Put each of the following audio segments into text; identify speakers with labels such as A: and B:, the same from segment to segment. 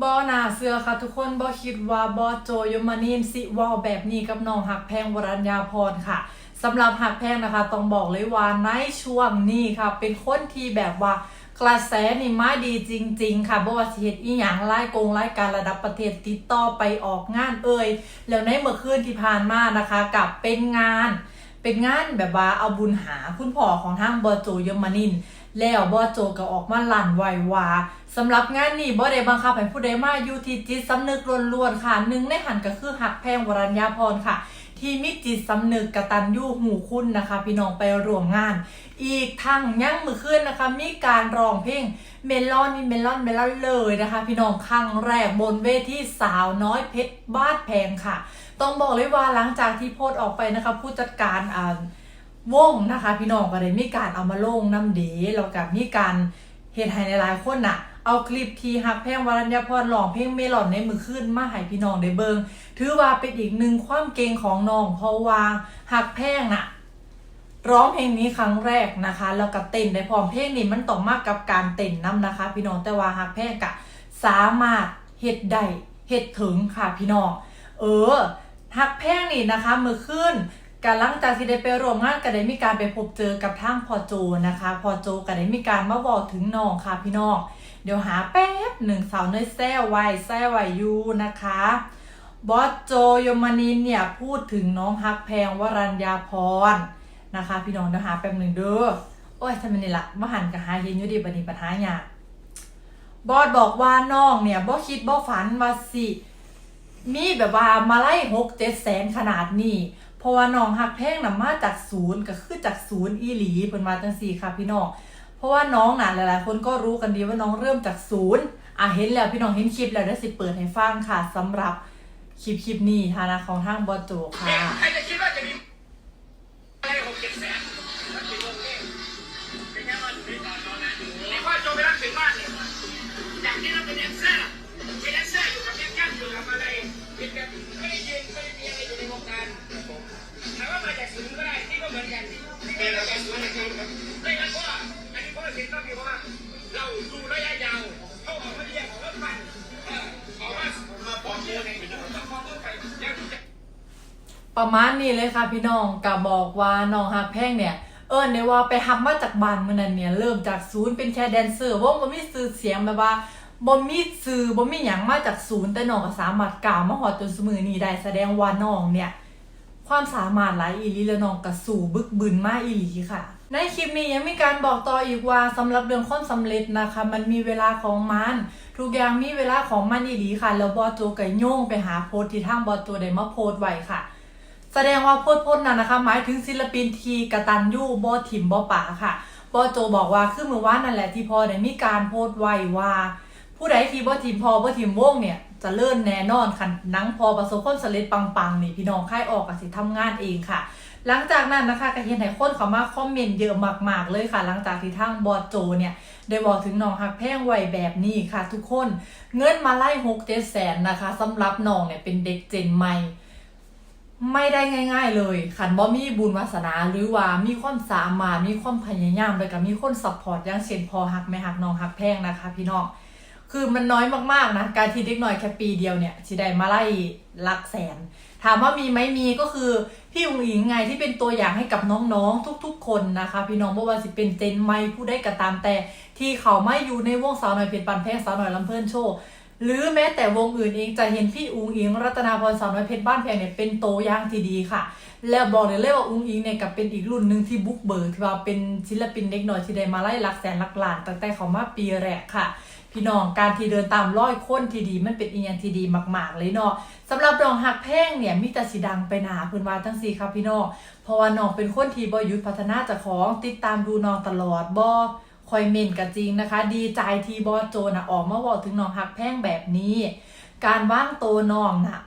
A: บอนาเสือค่ะทุกคนบอคิดว่าบอโจยมานีนสิวอลแบบนี้กับน้องหักแพงวรัญญาพรค่ะสำหรับหักแพงนะคะ ต้องบอกเลยว่าในช่วงนี้ค่ะ เป็นคนที่แบบว่ากระแสนี่มาดีจริง ๆ ค่ะบ่ว่าสิเฮ็ดอีหยังไล่กงไล่การระดับประเทศติดต่อไปออกงานเอ่ยแล้วในเมื่อคืนที่ผ่านมานะคะ กับเป็นงาน เป็นงานแบบว่าเอาบุญหาคุณพ่อของทางบอโจยมานิน แล้วบอโจก็ออกมาลั่นไววาสำหรับงานนี้บ่ได้บังคับให้ผู้ใดมาอยู่ที่จิตสำนึกล้วนๆค่ะหนึ่งในหันก็คือหักแพงวรัญญาพรค่ะ ที่มีจิตสำนึกกระตัญญูหูคุณนะคะ พี่น้องไปร่วมงาน อีกทั้งยังมือขึ้นนะคะ มีการร้องเพลงเมลอนนี่เมลอนเมลอนเลยนะคะ พี่น้องครั้งแรกบนเวทีสาวน้อยเพชรบ้านแพงค่ะ ต้องบอกเลยว่าหลังจากที่โพสต์ออกไปนะคะ ผู้จัดการอ่า วงนะคะ พี่น้องก็ได้มีการเอามาลงน้ำเดแล้วกับมีการเฮ็ดให้หลายๆคนน่ะ เอาคลิปที่ฮักแพงวรัญญาพรร้องเพลงเมลอนในมือขึ้นมาให้พี่น้องได้เบิงถือว่าเป็นอีกหนึ่งความเก่งของน้องเพราะว่าฮักแพงน่ะร้องเพลงนี้ครั้งแรกนะคะแล้วก็เต้นได้พร้อมเพลงนี้มันต้องมากกับการเต้นนํนะคะ พี่น้องแต่ว่าฮักแพงกะสามารถเฮ็ดได้เฮ็ดถึงค่ะพี่น้องเออฮักแพงนี่นะคะมือขึ้น การหลังจากที่ได้ไปร่วมงานก็ได้มีการไปพบเจอกับทางพอโจนะคะ พอโจก็ได้มีการมาบอกถึงน้องค่ะพี่น้องเดี๋ยวหาแป๊บหนึ่งสาวเนยแซ่ไวแซ่ไวยูนะคะบอสโจยมานินเนี่ยพูดถึงน้องฮักแพงวรัญญาพรนะคะ พี่น้องเดี๋ยวหาแป๊บหนึ่งเด้อโอ้ยทำไมนี่ละมาหันกับหาเห็นยู่ดีบันนี้ปัญหาเนี่ยาบอสบอกว่าน้องเนี่ยบอสคิดบอสฝันว่าสิมีแบบว่ามาไล่หกเจ็ดแสนขนาดนี้ เพราะว่าน้องฮักแพงน่ะมาจากศูนย์ก็คือจากศูนย์อีหลีเพิ่นมาจังสี่ค่ะพี่น้องเพราะว่าน้องน่ะหลายๆ คนก็รู้กันดีว่าน้องเริ่มจากศูนย์อะเห็นแล้วพี่น้องเห็นคลิปแล้วได้สิเปิดให้ฟังค่ะสำหรับคลิปคลิปนี้ฐานะของทางบอโจค่ะ
B: ใครจะคิดว่าจะมีอะไรหกเจ็ดแสนมันเป็นวงเล่เป็นแค่วันเป็นตอนนั้นอยู่นี่พ่อโจไปรักถึงบ้านเนี่ยากที่เราเป็นแดนเซอร์ เป็นแดนเซอร์อยู่กับแก๊งกันอยู่กับอะไรเป็นแบบไม่ได้ยืนไม่ได้มีอะไรอยู่ในวงการถามว่ามาจากศูนย์ก็ได้ที่ก็เหมือนกันเป็นอะไรศูนย์นะครับไม่งั้นพ่ออันนี้พ่อเสียต้องมีว่า เราดูระยะยาวเขาออกมาเรียกออกมาฟันเออออกมามาปอมตัวในเป็นต้องฟ้องต้องไปยัง
A: ประมาณนี้เลยค่ะพี่น้องกับบอกว่าน้องฮักแพ่งเนี่ยเอิญเนี่ยว่าไปฮับมาจากบ้านเมื่อนั้นเนี่ยเริ่มจากศูนย์เป็นแค่แดนเซอร์วงบ่มีสื่อเสียงแบบว่า บ่มีสื่อบ่มีหยังมาจากศูนย์แต่น้องก็สามารถกล่าวมาฮอดจนสมือนี้ได้แสดงว่าน้องเนี่ย ความสามารถหลายอีหลีและน้องก็สู่บึกบึนมากอีหลีค่ะ ในคลิปนี้ยังมีการบอกต่ออีกว่าสำหรับเรื่องความสำเร็จนะคะ มันมีเวลาของมัน ทุกอย่างมีเวลาของมันอีหลีค่ะ แล้วบอสโจก็โยงไปหาโพสที่ทางบอสโจได้มาโพสไว้ค่ะ แสดงว่าโพสโพสนั้นนะคะ หมายถึงศิลปินทีกตันยูบอทิมบอป่าค่ะบอโจบอกว่าคือเมื่อวานนั่นแหละที่พอได้มีการโพสไว้ว่า ผู้ใดที่บอทิมพอบอทิมวงเนี่ยจะเลื่อนแน่นอนคันนังพอประสบความสำเร็จปังๆนี่พี่น้องค่ายออกกับสิทำงานเองค่ะ หลังจากนั้นนะคะก็เห็นให้คนเขามาคอมเมนต์เยอะมากๆเลยค่ะ หลังจากที่ทางบอสโจเนี่ยได้บอกถึงน้องฮักแพงไวแบบนี้ค่ะ ทุกคนเงินมาไล่หกเจ็ดแสนนะคะสำหรับน้องเนี่ยเป็นเด็กเจนใหม่ไม่ได้ง่าย ๆ เลยขันบ่มีบุญวาสนาหรือว่ามีความสามารถมีความพยายามแล้วก็มีคนซัพพอร์ตอย่างเช่นพอหักแม่หักน้องหักแพงนะคะ พี่น้อง คือมันน้อยมากๆนะ การที่เด็กน้อยแค่ปีเดียวเนี่ยชิได้มาไล่หลักแสน ถามว่ามีไหมมีก็คือพี่อุ๋งอิงไงที่เป็นตัวอย่างให้กับน้องๆทุกๆ คนนะคะ พี่น้องบ่ว่าสิเป็นเจนไม่ผู้ได้ก็ตามแต่ที่เขาไม่อยู่ในวงสาวหน่อยเพียนปันแพงสาวหน่อยลำเพลินโชว์ หรือแม้แต่วงอื่นเองจะเห็นพี่อุงอิง รัตนาพรสาวน้อยเพชรบ้านแพงเนี่ยเป็นโตย่างที่ดีค่ะ แล้วบอกเลยเลยว่าอุงอิงเนี่ยกับเป็นอีกรุ่นหนึ่งที่บุกเบิกที่ว่าเป็นศิลปินเด็กหน่อยที่ได้มาไล่หลักแสนหลักล้านตั้งแต่เขามาปีแรกค่ะพี่น้องการที่เดินตามร้อยคนที่ดีมันเป็นอีกอย่างที่ดีมาก ๆ เลยเนาะสำหรับน้องหักแพงเนี่ยมีแต่สีดังไปหนาพื้นวาทั้งสี่ครับพี่น้องเพราะว่าน้องเป็นคนที่บอยุทธพัฒนาจากของติดตามดูน้องตลอดบอ คอยเมนกันจริงนะคะ ดีใจที่บอสโจนะออกมาบอกถึงน้องหักแพงแบบนี้ การว่างโตวน้องน่ะ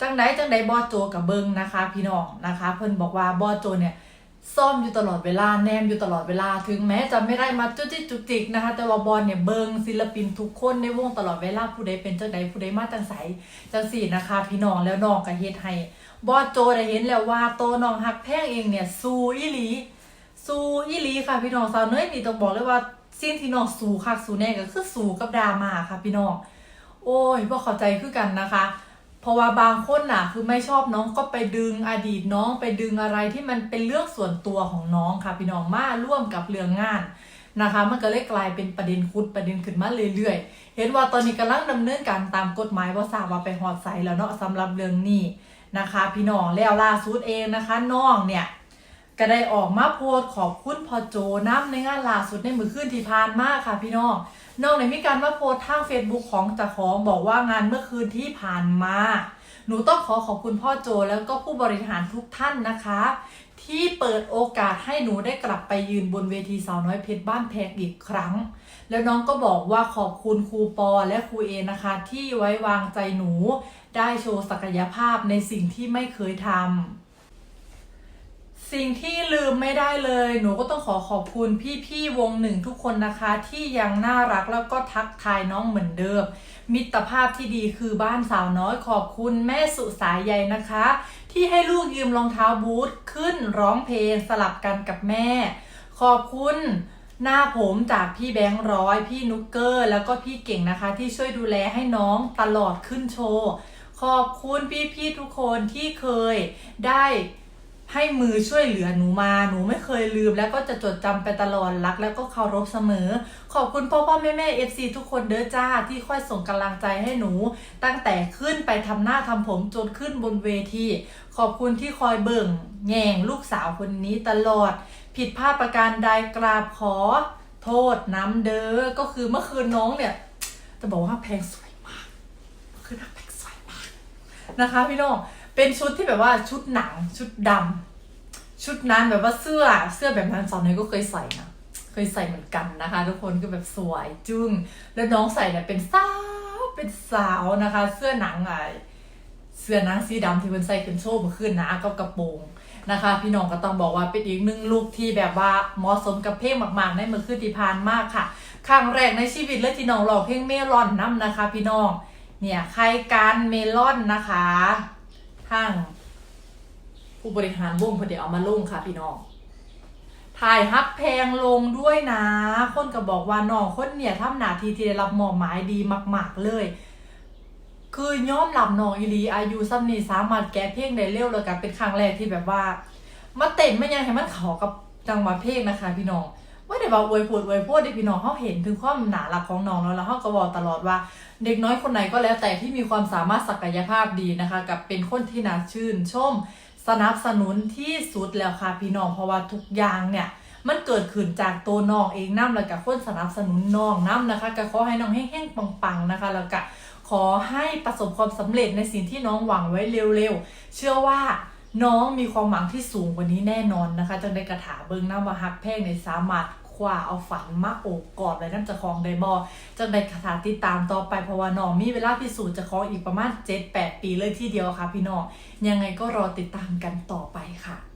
A: จังไดจังไดบอสโจกับเบิงนะคะ พี่น้องนะคะ เพิ่นบอกว่าบอสโจเนี่ยซ่อมอยู่ตลอดเวลาแนมอยู่ตลอดเวลาถึงแม้จะไม่ได้มาจุกจิจุกจิกนะคะ แต่ว่าบอลเนี่ยเบิงศิลปินทุกคนในวงตลอดเวลาผู้ใดเป็นจังใดผู้ใดมาจังใสจังสี่นะคะ พี่น้องแล้วน้องก็เฮ็ดให้บอโจได้เห็นแล้วว่าโตน้องหักแพงเองเนี่ยสู้อีหลี สู้อีหลีค่ะพี่น้องสาวเนยนี่ต้องบอกเลยว่าสิ่งที่น้องสู้คักสู้แน่ก็คือสู้กับดราม่าค่ะพี่น้องโอ้ยพวกเข้าใจคือกันนะคะ เพราะว่าบางคนน่ะ คือไม่ชอบน้องก็ไปดึงอดีตน้องไปดึงอะไรที่มันเป็นเรื่องส่วนตัวของน้องค่ะ พี่น้องมาร่วมกับเรื่องงานนะคะ มันก็เลยกลายเป็นประเด็นคุดประเด็นขึ้นมาเรื่อยๆ เห็นว่าตอนนี้กำลังดำเนินการตามกฎหมายว่าทราบว่าไปหอดใสแล้วเนาะสำหรับเรื่องนี้นะคะ พี่น้องแล้วล่าสุดเองนะคะน้องเนี่ย ก็ได้ออกมาโพสขอบคุณพ่อโจน้ำในงานล่าสุดในมือขึ้นที่ผ่านมาค่ะพี่น้องน้องเนี่ยมีการมาโพสทาง Facebook ของเจ้าของบอกว่างานเมื่อคืนที่ผ่านมา หนูต้องขอขอบคุณพ่อโจแล้วก็ผู้บริหารทุกท่านนะคะ ที่เปิดโอกาสให้หนูได้กลับไปยืนบนเวทีสาวน้อยเพชรบ้านแพงอีกครั้ง แล้วน้องก็บอกว่าขอบคุณครูปอและครูเอนะคะ ที่ไว้วางใจหนูได้โชว์ศักยภาพในสิ่งที่ไม่เคยทำ สิ่งที่ลืมไม่ได้เลย หนูก็ต้องขอขอบคุณพี่ๆวงหนึ่งทุกคนนะคะ ที่ยังน่ารักแล้วก็ทักทายน้องเหมือนเดิม มิตรภาพที่ดีคือบ้านสาวน้อยขอบคุณแม่สุสายใยนะคะ ที่ให้ลูกยืมรองเท้าบูทขึ้นร้องเพลงสลับกันกับแม่ ขอบคุณหน้าผมจากพี่แบงค์ร้อย พี่นุกเกอร์ แล้วก็พี่เก่งนะคะ ที่ช่วยดูแลให้น้องตลอดขึ้นโชว์ขอบคุณพี่ๆทุกคนที่เคยได้ ให้มือช่วยเหลือหนูมา หนูไม่เคยลืม แล้วก็จะจดจำไปตลอดรัก แล้วก็เคารพเสมอ ขอบคุณพ่อพ่อแม่แม่เอฟซีทุกคนเด้อจ้าที่ค่อยส่งกำลังใจให้หนู ตั้งแต่ขึ้นไปทำหน้าทำผมจนขึ้นบนเวที ขอบคุณที่คอยเบิ่งแง่งลูกสาวคนนี้ตลอด ผิดพลาดประการใดกราบขอ โทษน้ำเด้อก็คือเมื่อคืนน้องเนี่ยจะบอกว่าแพงสวยมากเมื่อนนาแพงสวยมากนะคะพี่น้อง เป็นชุดที่แบบว่าชุดหนังชุดดำชุดนั้นแบบว่าเสื้อเสื้อแบบนั้นสาวน้อยก็เคยใส่นะเคยใส่เหมือนกันนะคะ ทุกคนก็แบบสวยจึ้งแล้วน้องใส่เนี่ยเป็นสาวเป็นสาวนะคะ เสื้อหนังไงเสื้อหนังสีดำที่มันใส่ขึ้นโชว์เมาขึ้นนะกับกระโปรงนะคะ พี่น้องก็ต้องบอกว่าเป็นอีกหนึ่งลุคที่แบบว่าเหมาะสมกับเพลงมากๆในเมื่อคืนที่ผ่านมากค่ะครั้งแรกในชีวิตเลยที่น้องร้องเพลงเมลอนน้ำนะคะ พี่น้องเนี่ยใครการเมลอนนะคะ ทางผู้บริหารวงเพอดียวเอามาลงค่ะพี่น้อง ถ่ายฮับแพงลงด้วยนะ คนก็บอกว่าน้องคนเนี่ยทำหน้าที่ที่ได้รับมอบหมายดีมาก ๆ เลย คือย่อมรับน้องอีหลีอายุซ้ำนี้สามารถแก้เพลงได้เร็วเลยกันเป็นครั้งแรกที่แบบว่า มาเต้นไม่ยังให้มันเขากับจังหวะเพลงนะคะ พี่น้อง ไม่ได้ว่าอวยพูดอวยพูดได้พี่น้องเขาเห็นถึงความหนาหลักของน้องแล้วแล้วเขาก็บอกตลอดว่า เด็กน้อยคนไหนก็แล้วแต่ที่มีความสามารถศักยภาพดีนะคะ กับเป็นคนที่น่าชื่นชม สนับสนุนที่สุดแล้วค่ะพี่น้องเพราะว่าทุกอย่างเนี่ยมันเกิดขึ้นจากตัวน้องเองน้ำแล้วกับคนสนับสนุนน้องน้ำนะคะก็ขอให้น้องแห้งๆปังๆนะคะ แล้วก็ขอให้ประสบความสำเร็จในสิ่งที่น้องหวังไว้เร็วๆ เชื่อว่าน้องมีความหวังที่สูงกว่านี้แน่นอนนะคะจังได้กระถาเบิงน้ำว่าฮักแพงในสามารถ ว่าเอาฝันมาโอบกอดไว้น้ำจะคลองไดบอจังได้กระถาติดตามต่อไปเพราะว่าน้องมีเวลาพิสูจน์จะคลองอีกประมาณ 7-8 ปีเลยทีเดียวค่ะพี่น้องยังไงก็รอติดตามกันต่อไปค่ะ